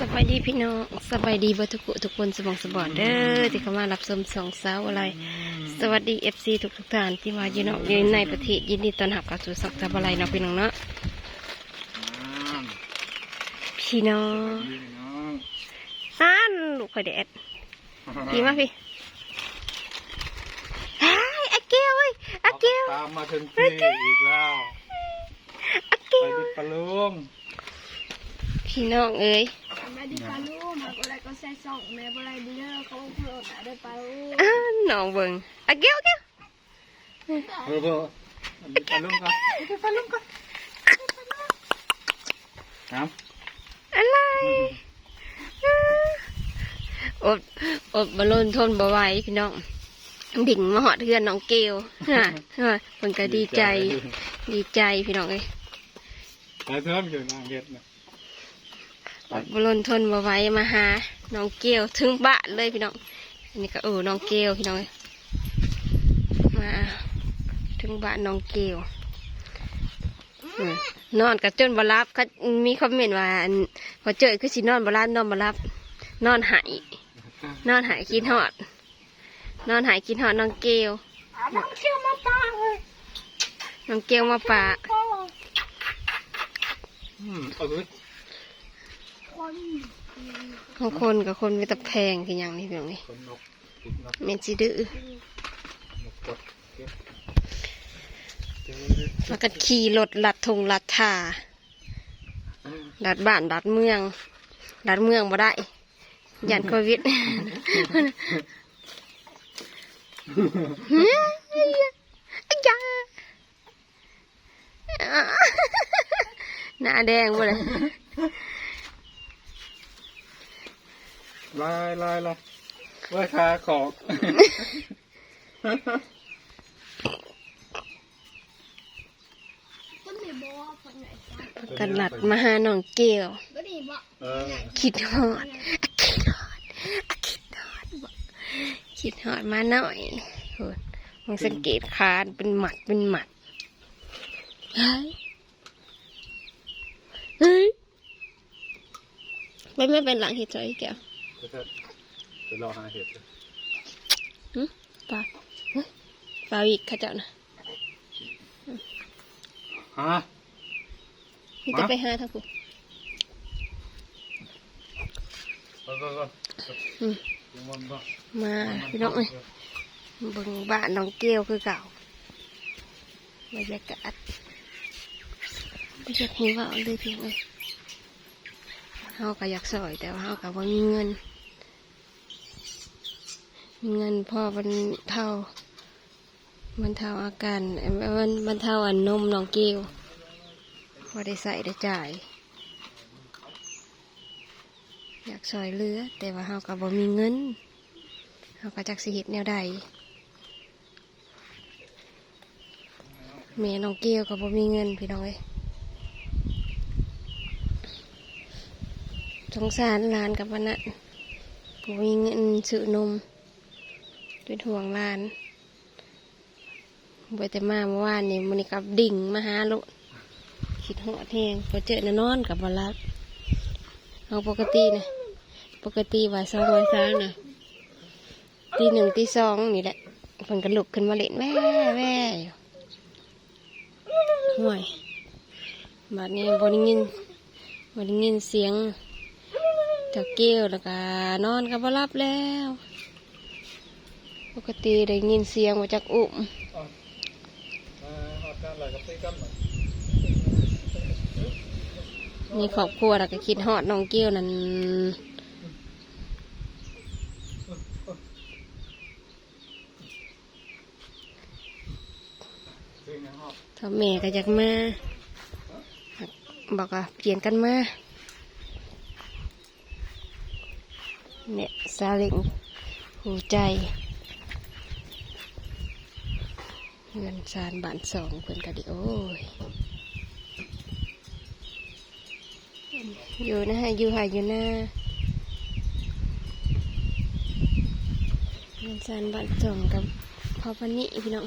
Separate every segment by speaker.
Speaker 1: สบายดีพี่น้องสบายดีเบ่ทุกคนทุกคนสมองสบอดเด้อที่เข้ามารับชมสองสาวอะไร สวัสดีเอฟซีทุกทุกๆท่านที่มาอยู่นอกอยู่ในประเทศยินดีต้อนรับเข้าสู่สักทับอะไรเนาะพี่น้องเนาะพี่น้องนั่นลูกข่อยแดดพี่มาพี่ไอ้ยอาเกลเว้ยอาเกล
Speaker 2: ตามมาถึงที่อีกแล้ว
Speaker 1: อาเก
Speaker 2: ไป
Speaker 1: ล
Speaker 2: ดิปะลุง
Speaker 1: พี่น้องเอ้ย
Speaker 3: แม่ ดีปลาลูกมาอะไรก็ใส่ส่องแม่อะไรดีเด้อเขาโผล่หน้าได้ปลาลูก
Speaker 1: อ้าน้องเบิ่งอาเกลอาเกล
Speaker 2: เออเออดิปะลุงก่อนดิปะลุงก่อนครับ
Speaker 1: อะไรอดอดบอลนทนบ่ไหวพี่น้องดิ่งมาหอดเทือนน้องเกลฮะฮะเพิ่นก็ดีใจ ดีใจพี่น้องเอ้ย
Speaker 2: ไปเพิ่มอยู่นางเฮ็ดนะ
Speaker 1: บอลนทนบ่ไหวมาหาน้องเกลถึงบ้านเลยพี่น้องอันนี้ก็เออน้องเกลพี่น้องเอ้ยมาถึงบ้านน้องเกลอืมนอนกับจนบรับก็มีคอมเมนต์ว่าอันพอเจอคือสินอนบรับนอนบรับนอนหายนอนหายกินหอด นอนหายกินหอดน้องเกล
Speaker 3: น้องเชี่ยวมาปลาเลย
Speaker 1: น้องเกลมาปะ
Speaker 3: พ่อ
Speaker 2: อืมเอาเลย
Speaker 3: คน
Speaker 1: ของคนกับคนมีแตะแพงกันอย่างนี้พี่น้องนี่
Speaker 2: คนนกติดนก
Speaker 1: เมนจิดื้อน
Speaker 2: กกดเก็บเจอ
Speaker 1: แล้วก็ขี่รถลัดทงลัดท่าลัดบ้านลัดเมืองลัดเมืองบ่ได้ยันโควิดอ้ยาหน้าแดงหมดเลย
Speaker 2: ลายลายลายไว้ขาของ
Speaker 3: ต้นนี้บอกคนไหนจ้า
Speaker 1: กันหลัดมาหาน้องเกล
Speaker 3: ต้นนี้บอก
Speaker 2: เออ
Speaker 1: คิดฮอดอะคิดฮอดอะคิดฮอดบอกคิดฮอดมาหน่อยโหดมึงสังเกตคานเป็นหมัดเป็นหมัดเฮ้ยเฮ้ยไม่ไม่เป็นหลังเห็ดใจแก้ว
Speaker 2: จะจะจะรอหาเห็ด
Speaker 1: ปลาเฮ้ยปลาอีกข้าเจ้านะ
Speaker 2: ฮะ
Speaker 1: มีแต่ไปหาทั้งคู่
Speaker 2: ก็ก็ก็
Speaker 1: อืม
Speaker 2: มันก็
Speaker 1: มาพี่น้องเอ้ยเบิ่งบ้านน้องเกลคือเก่าบรรยากาศไม่ใช่หิวเอาเลยเพียงเลยเฮาก็อยากสอยแต่ว่าเฮาก็บ่มีเงินมี เงินพ่อมันเท่ามันเท่าอาการเอ้ยมันมันเท่าอันนมน้องเกลพอได้ใส่ได้จ่าย อยากซอยเรือ แต่ว่าเฮาก็บ่มีเงินเขาก็จักสิเฮ็ดแนวใดแม่น้องเกี้ยวก็บ่มีเงินพี่น้องเอ้ยสงสารหลานกับวันนั้นบ่มีเงินซื้อนม เป็นห่วงลานบ่แต่มาเมื่อวานนี่มันนี้กับดิ่งมาหาลูกคิดหอดแหงพอเจอน่ะนอนกับบ่รับเอาปกตินะปกติว่าสองวันสามนะตีหนึ่งตีสองนี่แหละเพิ่นก็ลุกขึ้นมาเล่นแว่แว่ห่วยบัดนี้บได้ยินบได้ยินเสียงตะเกียวแล้วก็นอนก็บ่รับแล้ว ปกติได้ยินเสียงมาจากอุ้ม
Speaker 2: มี
Speaker 1: ครอบครัวแล้วก็คิดฮอดน้องเกี้ยวนั่นถ้าแม่ก็อยากมาบอกว่าเปลี่ยนกันมาเนี่ยซาเล็งหูใจ เงินสารบานสองเพื่อนก็ดีโอ้ยอยู่นะฮะอยู่หายอยู่หน้าเงินสารบานสองกับพ่อพันนี่พี่น้อง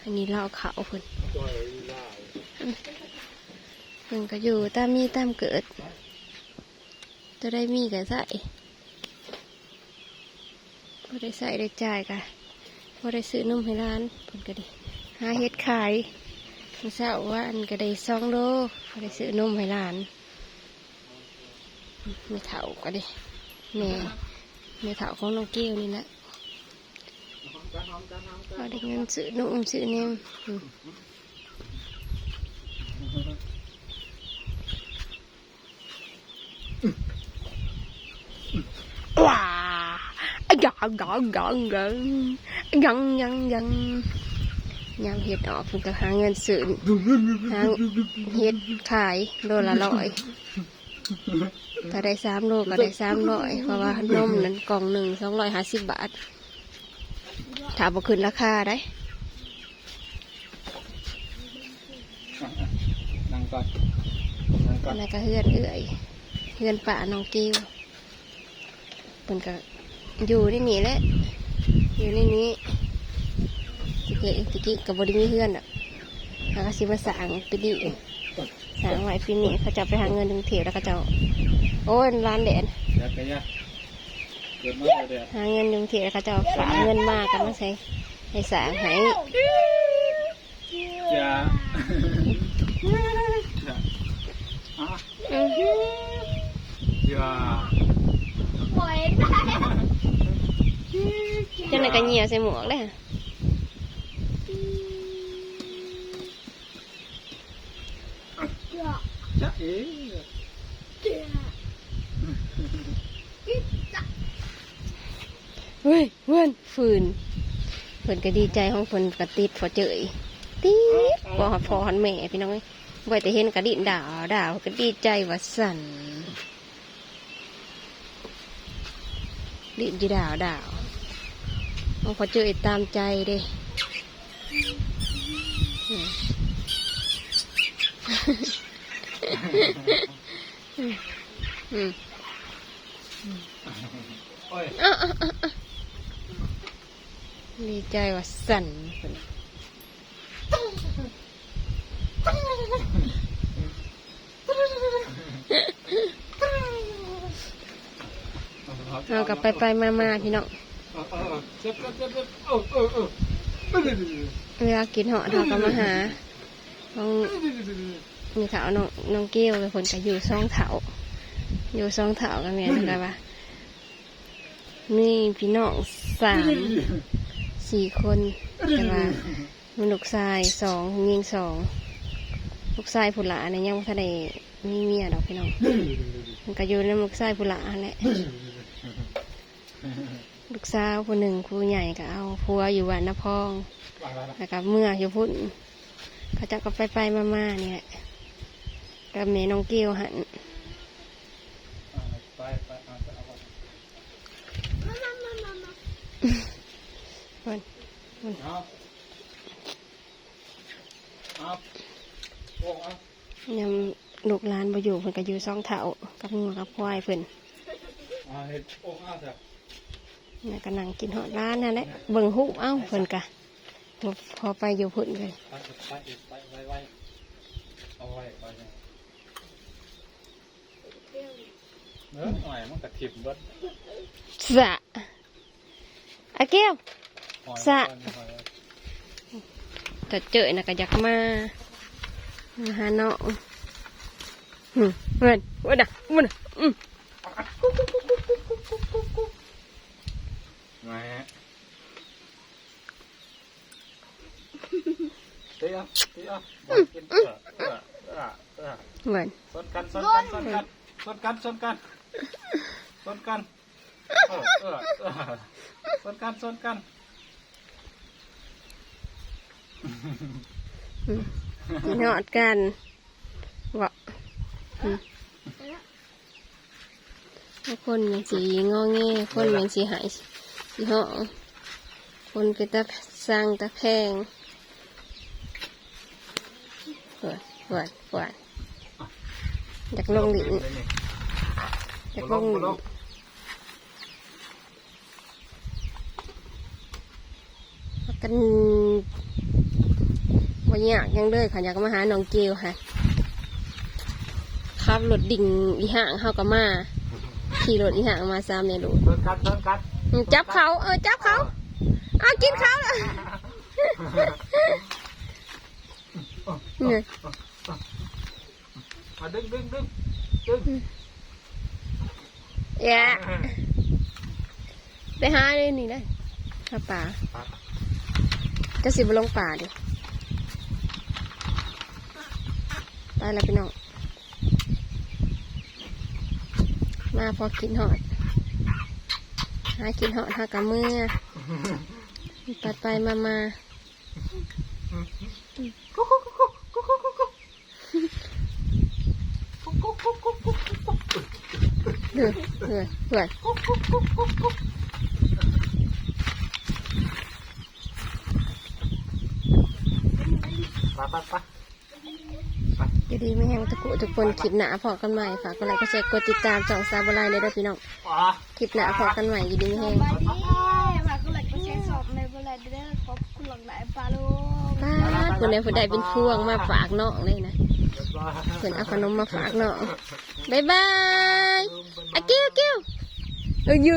Speaker 1: อันนี้เราเขาเพิ่น
Speaker 2: จอยล่า
Speaker 1: เพิ่นก็อยู่ตามมีตามเกิดจะได้มีก็ใส่พอได้ใส่ได้จ่ายกะพอได้ซื้อนมให้ร้านเพิ่นก็ดี หาเฮ็ดขายมื้อเช้าว่าอันก็ได้สองโลพอได้ซื้อนมให้ร้านไม่เฒ่าก็ดีแม่แม่เฒ่าของน้องเกี้ยวนี่แหละพอได้เงินซื้อนมซื้อเนมอืมว้ายังยังยังยังยังยัง ยังยังเห็ดออกเพิ่นก็หาเงินซื้อหาเห็ดขายโลละร้อยถ้าได้สามโลก็ได้สามร้อยเพราะว่านมนั้นกล่องหนึ่งสองร้อยห้าสิบบาทถ้าบ่ขึ้นราคาได้
Speaker 2: นั่งก่อนนั่งก่อน
Speaker 1: แล้วก็เฮือนเอื่อยเฮือนป่าน้องกิ้วเพิ่นก็อยู่ในนี้แหละอยู่ในนี้ ตะกี้ตะกี้กับบริมีเฮือนอะแล้วก็สิมาสั่งปีนี้สั่งไว้ปีนี้เขาจะไปหาเงินถึงเถียวแล้วก็จะโอ้ยร้านแดน
Speaker 2: เดี๋ยวไปย่าเกิดมาเดี๋ยว
Speaker 1: หาเงินถึงเถียวแล้วก็จะฝากเงินมากกันมาใส่ให้สั่งให้
Speaker 2: อย่าอะ
Speaker 1: อื้อหือ
Speaker 2: อย่า
Speaker 3: ปล่อยได้
Speaker 1: เจ้าหน่อยก็เหนียวใส่หมวกเลย
Speaker 3: เจ้า
Speaker 2: จะ เอ๋
Speaker 3: เจ้า
Speaker 1: เฮ้ยเพื่อนฝืนเพื่อนก็ดีใจของเพื่อนก็ติดพอเจยติดพอพอหันแม่พี่น้องเอ้ยบ่อยแต่เห็นกระดิ่นด่าวด่าวก็ดีใจว่าสั่นดิ่นจีดาวดาวเอาพอเจยตามใจเด้ มดีใจว่าสั่นเรากลับไปไปมามาพี่น้อง
Speaker 2: เว
Speaker 1: ลากินเหาะเราก็มาหาต้อง มีเถาน้องน้องเกี้ยวเป็นคนก็อยู่ซ่องเถาอยู่ซ่องเถากันแม่นกันว่ามีพี่น้องสามสี่คนแต่ว่ามีลูกชายสองยิงสองลูกชายผู้หลานเนี่ยยังทันได้มีเมียดอกพี่น้องมันก็อยู่ในลูกชายผู้หลานแหละลูกสาวผู้หนึ่งผู้ใหญ่ก็เอาผัวอยู่วันนพองแล้วก็เมื่ออยู่พุ่นเขาจะก็ไปไปมามาๆนี่แหละ กับแม่น้องเกียวหัน
Speaker 2: ไปไปเอาไปเอาไป
Speaker 3: มามามามามา
Speaker 1: เพิ่นยำลูกหลานมาอยู่เพิ่นก็อยู่ซ่องเถากับงัวกับควายเพิ่น
Speaker 2: เอาเห็ดโอ้เอาจ้ะ
Speaker 1: ก็นั่งกินหอดร้านนั่นแหละเบิ่งหูปเอ้าเพิ่นกะพอไปอยู่พุ่นเลย
Speaker 2: ไปไปไปไปไว้ เอาไว้ไว้เนี่ยเนื้อหน่อยมันกระถิ่มเบิด
Speaker 1: สะอาเกี้ยว
Speaker 2: หอย
Speaker 1: สะ
Speaker 2: หอยหอย
Speaker 1: จะเจอน่ะก็อยากมามาหาน้องหึเพิ่นว่าน่ะว่าน่ะอืม
Speaker 2: มาฮะเดี๋ยวเดี๋ยวบอกกินเออเออเออเออ
Speaker 1: เหมือน
Speaker 2: สนกันสนกันสนกันสนกันสนกัน สนกันเออเออเออสนกันสนกัน
Speaker 1: กินหอดกันบอกคนยังสีงอแงคนยังสีหายสีหองคนก็ตะสร้างตะแพงปวดปวดปวดอยากลงหลิน อยากลงหลินพักกันวันยากยังเลยค่ะอยากมาหาน้องเกลค่ะขับรถดิ่งอีห่างเข้ากับมา ขี่รถอีห่างมาซ้ำเนี่ยลูก
Speaker 2: ชนกันชนกัน
Speaker 1: อืมจับเขาเออจับเขาเอากินเขาเลยเนี่ย
Speaker 2: มาดึงดึงดึงดึง
Speaker 1: แย่ไปหาเลยนี่ได้หาป่าจะสิบลงป่าดิไปแล้วพี่น้องมาพอกินหอด หากินหอดหากระเมื่อปัดไปมามา เหือเหือเหือ
Speaker 2: ไปไปไป
Speaker 1: อยู่ดีไม่แห้งตะกุทุกคนคลิปหนาพอกันใหม่ฝากกดไลค์กดแชร์กดติดตามจ่องซาบไลเลยเด้อพี่น้อง
Speaker 2: อ๋อ
Speaker 1: คลิปหนาพอกันใหม่อยู่ดีไม่แห้ง
Speaker 3: บายดีมาก็เลยก็ใช้สอบในเวลาเด้อขอบคุณหลังหลายปลาลูก
Speaker 1: ป้าดคนนี้ผู้ใดเป็นพวงมาฝากน้องเลยนะ
Speaker 2: เรียบร้อย
Speaker 1: เพื่อนเอาขนมมาฝากน้อง บายบายอะกิ้วกิ้วเอออยู่